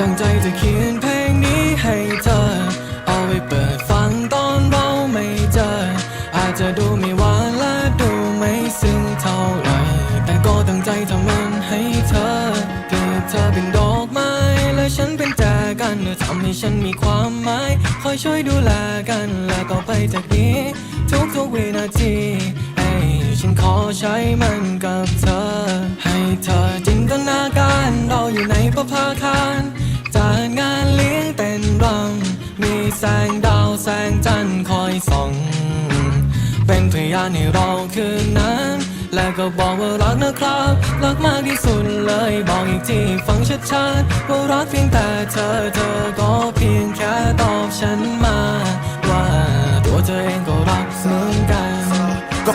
ตั้งใจจะเขียนเพลงนี้ให้เธอ เอาไว้เปิดฟังตอนเราไม่เจอ อาจจะดูไม่หวานและดูไม่ซึ้งเท่าไหร่แต่ก็ตั้งใจทำมันให้เธอเปรียบเธอเป็นดอกไม้และฉันเป็นแจกันเธอทำให้ฉันมีความหมาย คอยช่วยดูแลกันและต่อไปจากนี้ ทุกทุกๆวินาทีฉันขอใช้มันกับเธอ ให้เธอจินตนาการเราอยู่ในประภาคาร แสงดาวแสงจันทร์คอยส่อง เป็นพยานให้เราคืนนั้น และก็บอกว่ารักนะครับ รักมากที่สุดเลยบอกอีกทีฟังชัดๆว่ารักเพียงแต่เธอเธอ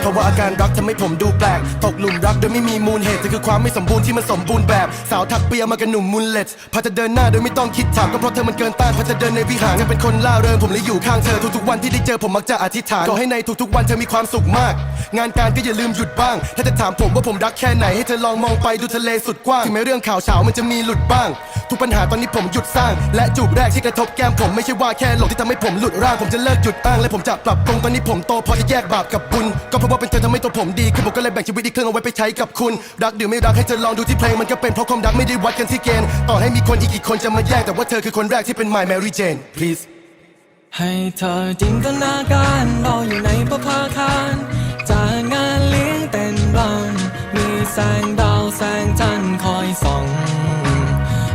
เพราะว่าอาการรักทำให้ผมดูแปลก ตกหลุมรักโดยไม่มีมูลเหตุแต่คือความไม่สมบูรณ์ที่มันสมบูรณ์แบบ สาวทักเปียมากับหนุ่มมูลเลตพาเธอเดินหน้าโดยไม่ต้องคิดถามก็เพราะเธอมันเกินต้านพาเธอเดินในวิหารจะเป็นคนล่าเริงผมเลยอยู่ข้างเธอทุกๆวันที่ได้เจอผมมักจะอธิษฐานขอให้ในทุกๆวันเธอมีความสุขมาก งานการก็อย่าลืมหยุดบ้าง ถ้าจะถามผมว่าผมรักแค่ไหนให้เธอลองมองไปดูทะเลสุดกว้างถึงแม้เรื่องข่าวเช้ามันจะมีหลุดบ้าง ทุกปัญหาตอนนี้ผมหยุดสร้าง และจูบแรกที่กระทบแก้มผมไม่ใช่ว่าแค่หลงที่ทำให้ผมหลุดร่างผมจะเลิกหยุดอ้างและผมจะปรับปรุงตอนนี้ผมโตพอจะแยกบาปกับบุญก็เพราะว่าเป็นเธอทำให้ตัวผมดีขึ้นผมก็เลยแบ่งชีวิตอีกครึ่งเอาไว้ไปใช้กับคุณ รักหรือไม่รักให้เธอลองดูที่เพลงมันก็เป็นเพราะความรักไม่ได้วัดกันที่เกณฑ์ต่อให้มีคนอีกกี่คนจะมาแย่งแต่ว่าเธอคือคนแรกที่เป็น my Mary Jane please ให้เธอจินตนาการเราอยู่ในประภาคารจากงานเลี้ยงเต้นรำมีแสงดาวแสงจันทร์คอยส่อง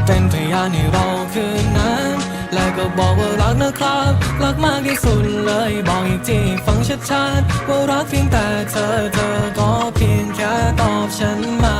เป็นพยานให้เราคืนนั้น และก็บอกว่ารักนะครับ รักมากที่สุดเลย บอกอีกทีฟังชัดๆว่ารักเพียงแต่เธอเธอก็เพียงแค่ตอบฉันมา